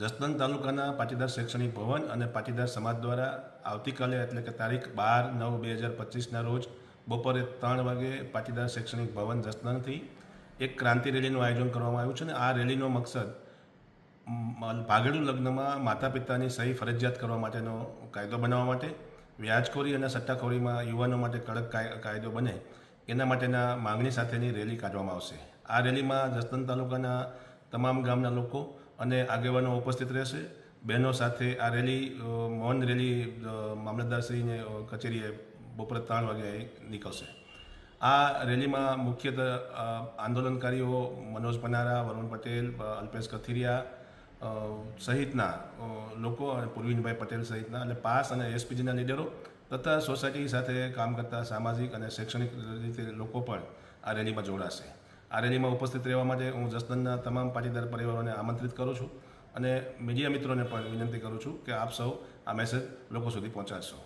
જસદણ તાલુકાના પાટીદાર શૈક્ષણિક ભવન અને પાટીદાર સમાજ દ્વારા આવતીકાલે એટલે કે તારીખ બાર નવ બે હજાર પચીસના રોજ બપોરે ત્રણ વાગે પાટીદાર શૈક્ષણિક ભવન જસદણથી એક ક્રાંતિ રેલીનું આયોજન કરવામાં આવ્યું છે અને આ રેલીનો મકસદ ભાગેડુ લગ્નમાં માતા પિતાની સહી ફરજિયાત કરવા માટેનો કાયદો બનાવવા માટે, વ્યાજખોરી અને સટ્ટાખોરીમાં યુવાનો માટે કડક કાયદો બને, એના માટેના માંગણી સાથેની રેલી કાઢવામાં આવશે. આ રેલીમાં જસદણ તાલુકાના તમામ ગામના લોકો અને આગેવાનો ઉપસ્થિત રહેશે. બહેનો સાથે આ રેલી મૌન રેલી મામલતદારશ્રીને કચેરીએ બપોરે ત્રણ વાગે નીકળશે. આ રેલીમાં મુખ્યતઃ આંદોલનકારીઓ મનોજ પનારા, વરુણ પટેલ અલ્પેશ કથિરિયા સહિતના લોકો અને પૂર્વિનભાઈ પટેલ સહિતના એટલે પાસ અને એસપીજીના લીડરો તથા સોસાયટી સાથે કામ કરતા સામાજિક અને શૈક્ષણિક રીતે લોકો પણ આ રેલીમાં જોડાશે. આ રેલીમાં ઉપસ્થિત રહેવા માટે હું જસદનના તમામ પાટીદાર પરિવારોને આમંત્રિત કરું છું અને મીડિયા મિત્રોને પણ વિનંતી કરું છું કે આપ સૌ આ મેસેજ લોકો સુધી પહોંચાડશો.